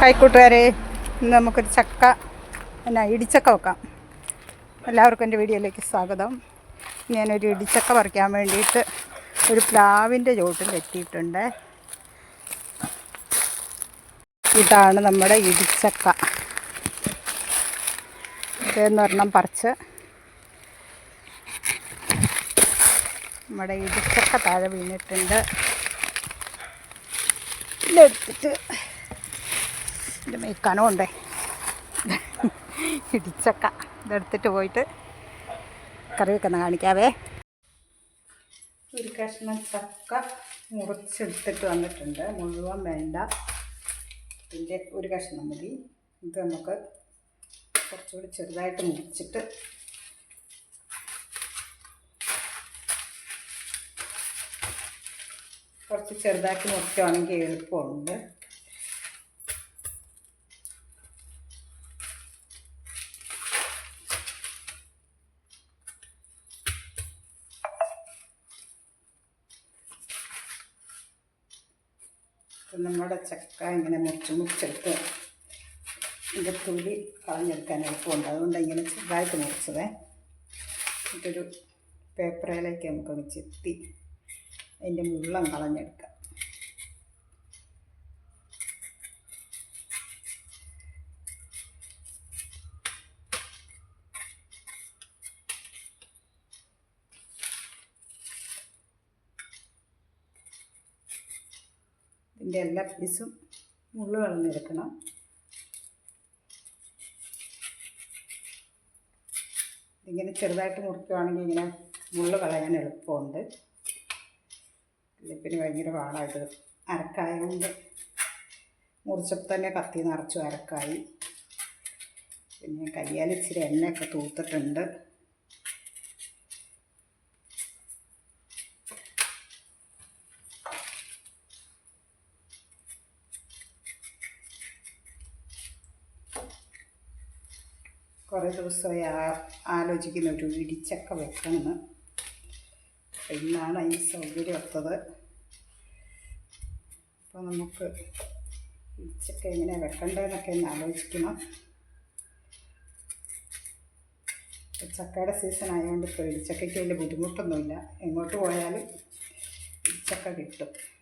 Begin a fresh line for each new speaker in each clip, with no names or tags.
Hi കൂട്ടുകാരെ ഇന്ന് നമുക്കൊരു ചക്ക എന്നാ ഇടിച്ചക്ക വെക്കാം. എല്ലാവർക്കും എന്റെ വീഡിയോയിലേക്ക് സ്വാഗതം. ഞാനൊരു ഇടിച്ചക്ക പറിക്കാൻ വേണ്ടിയിട്ട് ഒരു പ്ലാവിന്റെ ചോട്ടിൽ എത്തിയിട്ടുണ്ട് ഇതാണ് നമ്മുടെ ഇടിച്ചക്ക. ഇതെന്ന് പറഞ്ഞാൽ പറിച്ച് നമ്മുടെ ഇടിച്ചക്ക താഴെ വീണിട്ടുണ്ട്. ഇതെടുത്തിട്ട് എന്റെ മേക്കാനോ ഉണ്ടേ. ഇടിച്ചക്ക. ഇതെടുത്തിട്ട് പോയിട്ട് കറി വെക്കുന്ന കാണിക്കാവേ. ഒരു കഷ്ണം ചക്ക മുറിച്ചെടുത്തിട്ട് വന്നിട്ടുണ്ട്. മുഴുവൻ വേണ്ട. ഇതിന്റെ ഒരു കഷ്ണം മതി. ഇത് നമുക്ക് കുറച്ചുകൂടി ചെറുതായിട്ട് മുറിച്ചിട്ട് കുറച്ച് ചെറുതാക്കി മുറിക്കുകയാണെങ്കിൽ എളുപ്പമുണ്ട്. നമ്മുടെ ചക്ക ഇങ്ങനെ മുറിച്ച് മുറിച്ചെടുത്ത് ഇതിന്റെ തൊലി കളഞ്ഞെടുക്കാൻ എളുപ്പമുണ്ട്. അതുകൊണ്ട് ഇങ്ങനെ ചെറുതായിട്ട് മുറിച്ചതേ. ഇതൊരു പേപ്പറിലേക്ക് നമുക്കൊന്ന് ചെത്തി അതിന്റെ മുള്ളം കളഞ്ഞെടുക്കാം. ഇതിന്റെ എല്ലാ പീസും മുള്ള് കളഞ്ഞെടുക്കണം ഇങ്ങനെ ചെറുതായിട്ട് മുറിക്കുകയാണെങ്കിൽ ഇങ്ങനെ മുള്ള് കളയാൻ എളുപ്പമുണ്ട്. പിന്നെ ഭയങ്കര പാടായിട്ട് അരക്കായ കൊണ്ട് മുറിച്ചപ്പോൾ തന്നെ കത്തി നിറച്ചു അരക്കായി. പിന്നെ കയ്യാലിച്ചിരി എണ്ണയൊക്കെ തൂത്തിട്ടുണ്ട്. കുറേ ദിവസമായി ആ- ആലോചിക്കുന്ന ഒരു ഇടിച്ചക്ക വെക്കണമെന്ന്. ഇന്നാണ് അതിന് സൗകര്യം ഒത്തത് അപ്പോൾ നമുക്ക് ഇടിച്ചക്ക എങ്ങനെ വെക്കേണ്ടതെന്നൊക്കെ ഒന്ന് ആലോചിക്കണം. ചക്കയുടെ സീസൺ ആയതുകൊണ്ട് ഇപ്പോൾ ഇടിച്ചക്കയ്ക്ക് വലിയ ബുദ്ധിമുട്ടൊന്നുമില്ല. എങ്ങോട്ട് പോയാലും ഇടിച്ചക്ക കിട്ടും.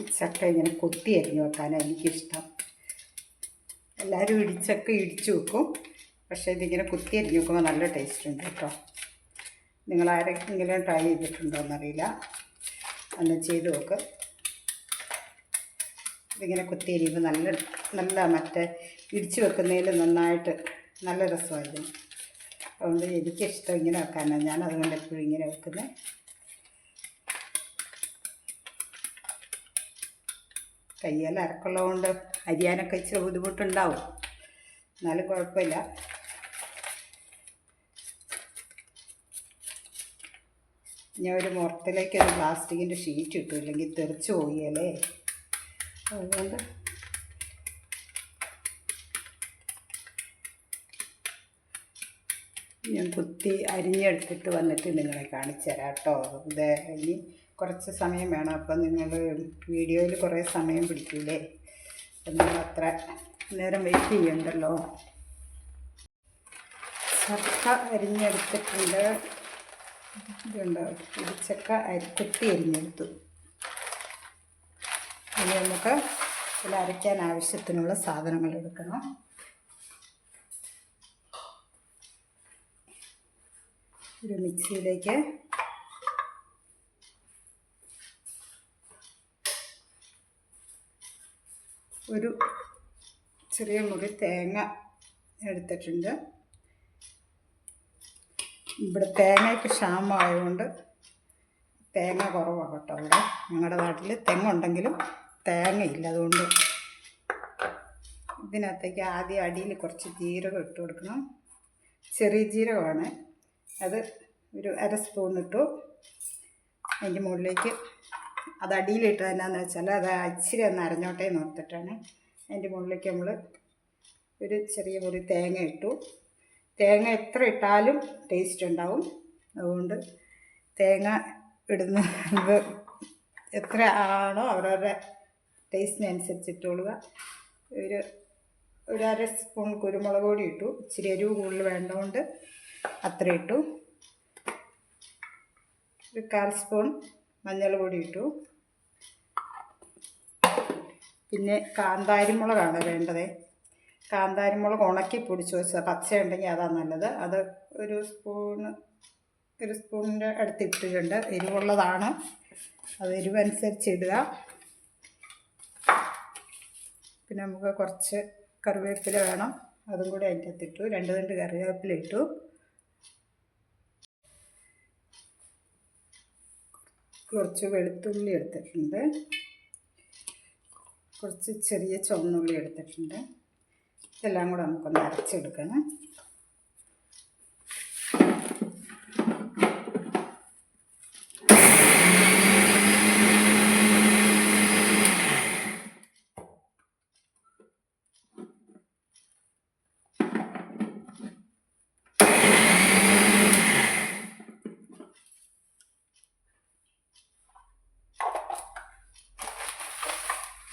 ഈ ചക്ക ഇങ്ങനെ കൊത്തി അരിഞ്ഞു വെക്കാനാണ് എനിക്കിഷ്ടം. എല്ലാവരും ഇടിച്ചൊക്കെ ഇടിച്ചു വെക്കും. പക്ഷേ ഇതിങ്ങനെ കുത്തി അരിഞ്ഞു വെക്കുമ്പോൾ നല്ല ടേസ്റ്റ് ഉണ്ട് കേട്ടോ. നിങ്ങൾ ആരെങ്കിലും ട്രൈ ചെയ്തിട്ടുണ്ടോ എന്നറിയില്ല ഒന്ന് ചെയ്ത് നോക്ക്. ഇതിങ്ങനെ കുത്തി അരിയുമ്പോൾ നല്ല നല്ല മറ്റേ ഇടിച്ചു വെക്കുന്നതിൽ നന്നായിട്ട് നല്ല രസമായിരുന്നു അതുകൊണ്ട് എനിക്കിഷ്ടം ഇങ്ങനെ വെക്കാനാണ്. ഞാൻ അതുകൊണ്ട് എപ്പോഴും ഇങ്ങനെ വെക്കുന്നത് കയ്യെല്ലാം അരക്കുള്ളതുകൊണ്ട് അരിയാനൊക്കെ ഇച്ചിരി ബുദ്ധിമുട്ടുണ്ടാവും. എന്നാലും കുഴപ്പമില്ല. ഞാൻ ഒരു മുറത്തിലേക്ക് ഒരു പ്ലാസ്റ്റിക്കിന്റെ ഷീറ്റ് ഇട്ടു ഇല്ലെങ്കിൽ തെറിച്ച് പോയല്ലേ അതുകൊണ്ട് ഞാൻ കുത്തി അരിഞ്ഞെടുത്തിട്ട് വന്നിട്ട് നിങ്ങളെ കാണിച്ചു തരാം കേട്ടോ. ഇത് ഇനി കുറച്ച് സമയം വേണം. അപ്പം നിങ്ങൾ വീഡിയോയിൽ കുറേ സമയം പിടിക്കൂലേ? എന്നാൽ അത്ര നേരം വെയിറ്റ് ചെയ്യണ്ടല്ലോ. ചക്ക അരിഞ്ഞെടുത്തിട്ടുണ്ട്. ഇതുണ്ടോ? ഇടിച്ചക്ക അരി കുത്തി അരിഞ്ഞെടുത്തു. ഇനി നമുക്ക് ഇതിൽ അരയ്ക്കാൻ ആവശ്യത്തിനുള്ള സാധനങ്ങൾ എടുക്കണം. ഒരു മിക്സിയിലേക്ക് ഒരു ചെറിയ മുറി തേങ്ങ എടുത്തിട്ടുണ്ട്. ഇവിടെ തേങ്ങയ്ക്ക് ക്ഷാമമായതുകൊണ്ട് തേങ്ങ കുറവാണ് കേട്ടോ ഇവിടെ. ഞങ്ങളുടെ നാട്ടിൽ തെങ്ങുണ്ടെങ്കിലും തേങ്ങയില്ല. അതുകൊണ്ട് ഇതിനകത്തേക്ക് ആദ്യം അടിയിൽ കുറച്ച് ജീരകം ഇട്ട് കൊടുക്കണം. ചെറിയ ജീരകമാണ്. അത് ഒരു അര സ്പൂൺ ഇട്ടു. അതിന്റെ മുകളിലേക്ക് അത് അടിയിലിട്ട് എന്നാന്ന് വെച്ചാൽ അത് ഇച്ചിരി ഒന്ന് അരഞ്ഞോട്ടേ എന്ന് അതിന്റെ മുകളിലേക്ക് നമ്മൾ ഒരു ചെറിയ മുറി തേങ്ങ ഇട്ടു. തേങ്ങ എത്ര ഇട്ടാലും ടേസ്റ്റ് ഉണ്ടാവും. അതുകൊണ്ട് തേങ്ങ ഇടുന്ന എത്ര ആണോ അവരവരുടെ ടേസ്റ്റിനനുസരിച്ച് ഇട്ടുകൊള്ളുക. ഒരു ഒരു അര സ്പൂൺ കുരുമുളക് പൊടി ഇട്ടു. ഇച്ചിരി എരിവ് കൂടുതൽ വേണ്ടതുകൊണ്ട് അത്ര ഇട്ടു. ഒരു കാൽ സ്പൂൺ മഞ്ഞൾ പൊടി ഇട്ടു പിന്നെ കാന്താരിമുളകാണ് വേണ്ടത്. കാന്താരിമുളക് ഉണക്കി പൊടിച്ച് വെച്ചത്. പച്ച ഉണ്ടെങ്കിൽ അതാണ് നല്ലത്. അത് ഒരു സ്പൂണ് ഒരു സ്പൂണിന്റെ അടുത്ത് ഇട്ടിട്ടുണ്ട് എരിവുള്ളതാണ്. അത് എരിവനുസരിച്ച് ഇടുക. പിന്നെ നമുക്ക് കുറച്ച് കറിവേപ്പില വേണം. അതും കൂടി അതിന്റെ അകത്തിട്ടു രണ്ട് രണ്ട് കറിവേപ്പില ഇട്ടു. കുറച്ച് വെളുത്തുള്ളി എടുത്തിട്ടുണ്ട്. കുറച്ച് ചെറിയ ചുവന്നുള്ളി എടുത്തിട്ടുണ്ട്. ഇതെല്ലാം കൂടെ നമുക്കൊന്ന് അരച്ചെടുക്കണം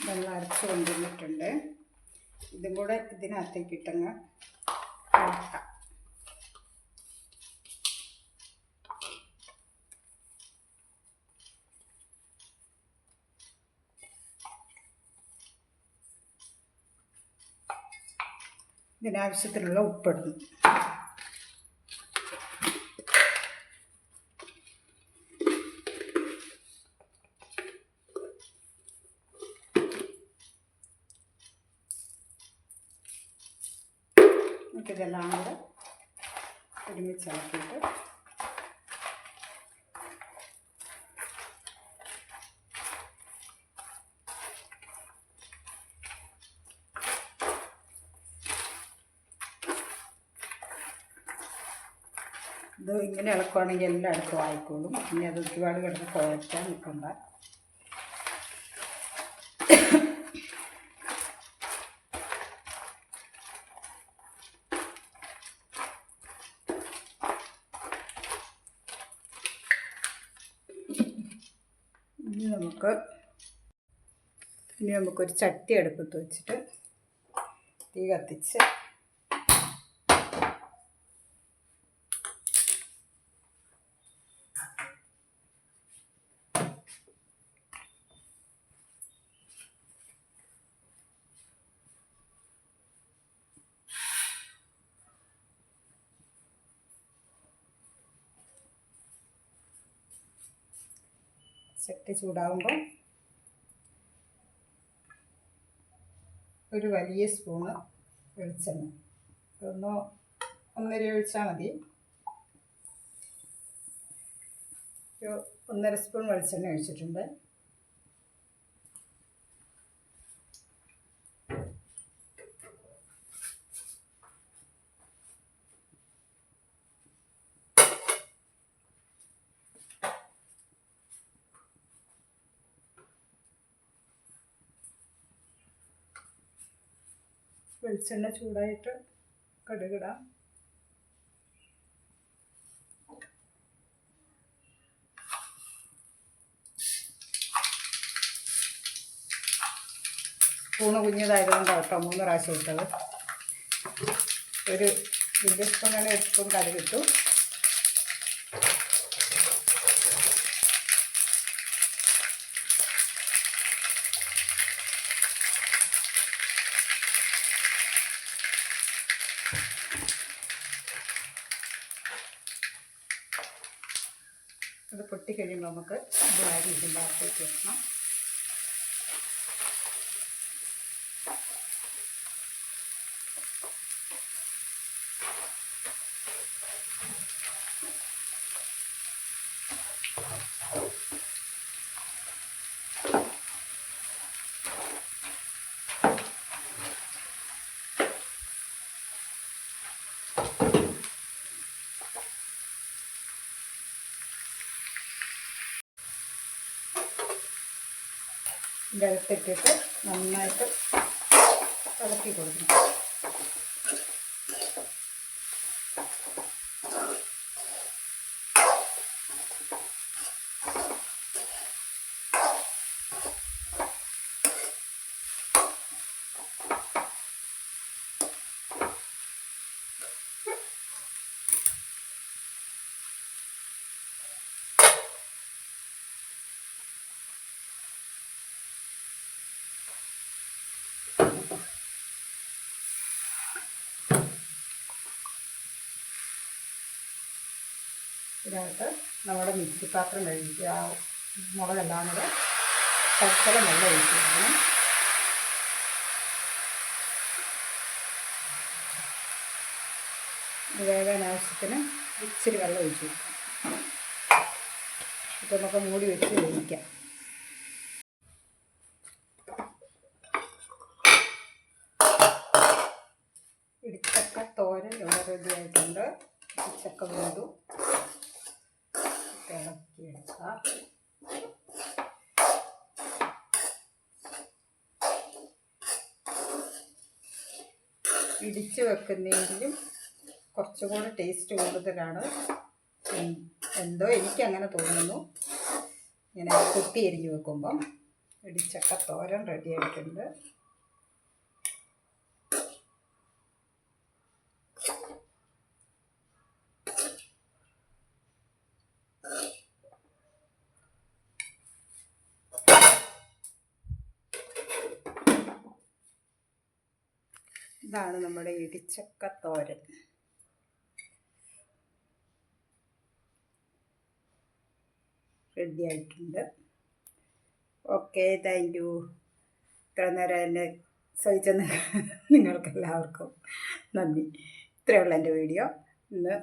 വെള്ളം അരച്ച് കൊണ്ടുവന്നിട്ടുണ്ട് ഇതും കൂടെ ഇതിനകത്തേക്ക് ഇട്ടങ്ങ് കലക്കാം. ഇതിനാവശ്യത്തിനുള്ള ഉപ്പിടുന്നു നമുക്കിതെല്ലാം കൂടെ ഒരുമിച്ച് ഇളക്കിയിട്ട് ഇത് ഇങ്ങനെ ഇളക്കുവാണെങ്കിൽ എല്ലായിടത്തും ആയിക്കോളും ഇനി അത് ഒരുപാട് കിടന്ന് കുഴക്കാൻ നിൽക്കണ്ട. ഇനി നമുക്ക് ഇനി നമുക്കൊരു ചട്ടി അടുപ്പത്ത് വെച്ചിട്ട് തീ കത്തിച്ച് ചട്ടി ചൂടാകുമ്പോൾ ഒരു വലിയ സ്പൂണ് വെളിച്ചെണ്ണ. ഒന്ന് ഒന്നര ഒഴിച്ചാൽ മതി. ഒന്നര സ്പൂൺ വെളിച്ചെണ്ണ ഒഴിച്ചിട്ടുണ്ട്. വെളിച്ചെണ്ണ ചൂടായിട്ട് കടുകിടാം. സ്പൂണ് കുഞ്ഞതായതുകൊണ്ട് കേട്ടോ മൂന്ന് പ്രാവശ്യം ഇട്ടത്. ഒരു വലിയ സ്പൂണാണ് എപ്പോഴും അത് പൊട്ടിക്കഴിയുമ്പോൾ നമുക്ക് ഇത് ഇതിന്റെ അകത്തേക്ക് വെക്കണം ഇതിന്റെ നന്നായിട്ട് ഇളക്കി കൊടുക്കണം. ഇതിനകത്ത് നമ്മുടെ മിക്സി പാത്രം കഴിക്കുക ആ മുളകെല്ലാം കൂടെ ശർക്കര വെള്ളം ഒഴിച്ച് കൊടുക്കണം വേകാൻ ആവശ്യത്തിന് ഇച്ചിരി വെള്ളം ഒഴിച്ച് കൊടുക്കണം ഇപ്പം നമുക്ക് മൂടി വെച്ച് വേവിക്കാം. ഇടിച്ചക്ക തോരൻ ഇവിടെ റെഡിയായിട്ടുണ്ട് ഇടിച്ചക്ക വീണ്ടും ഇളക്കിയെടുക്കാം. ഇടിച്ച് വെക്കുന്നെങ്കിലും കുറച്ചും കൂടെ ടേസ്റ്റ് കൂടുതലാണ് എന്തോ എനിക്കങ്ങനെ തോന്നുന്നു. ഇങ്ങനെ കുത്തി എരിഞ്ഞ് വെക്കുമ്പം ഇടിച്ചക്ക തോരൻ റെഡി ആയിട്ടുണ്ട്. ഇതാണ് നമ്മുടെ ഇടിച്ചക്ക തോരൻ റെഡി ആയിട്ടുണ്ട്. Okay thank you. ഇത്ര നേരം എന്നെ സഹിച്ച നിങ്ങൾക്കെല്ലാവർക്കും നന്ദി. ഇത്രയുള്ള എന്റെ വീഡിയോ. ഇന്ന്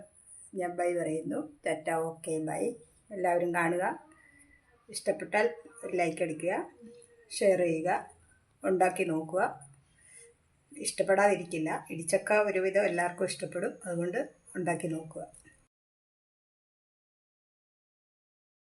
ഞാൻ ബൈ പറയുന്നു. ടാറ്റ ഓക്കെ ബൈ എല്ലാവരും കാണുക. ഇഷ്ടപ്പെട്ടാൽ ഒരു ലൈക്ക് അടിക്കുക ഷെയർ ചെയ്യുക ഉണ്ടാക്കി നോക്കുക. ഇഷ്ടപ്പെടാതിരിക്കില്ല. ഇടിച്ചക്ക ഒരുവിധം എല്ലാവർക്കും ഇഷ്ടപ്പെടും. അതുകൊണ്ട് ഉണ്ടാക്കി നോക്കുക.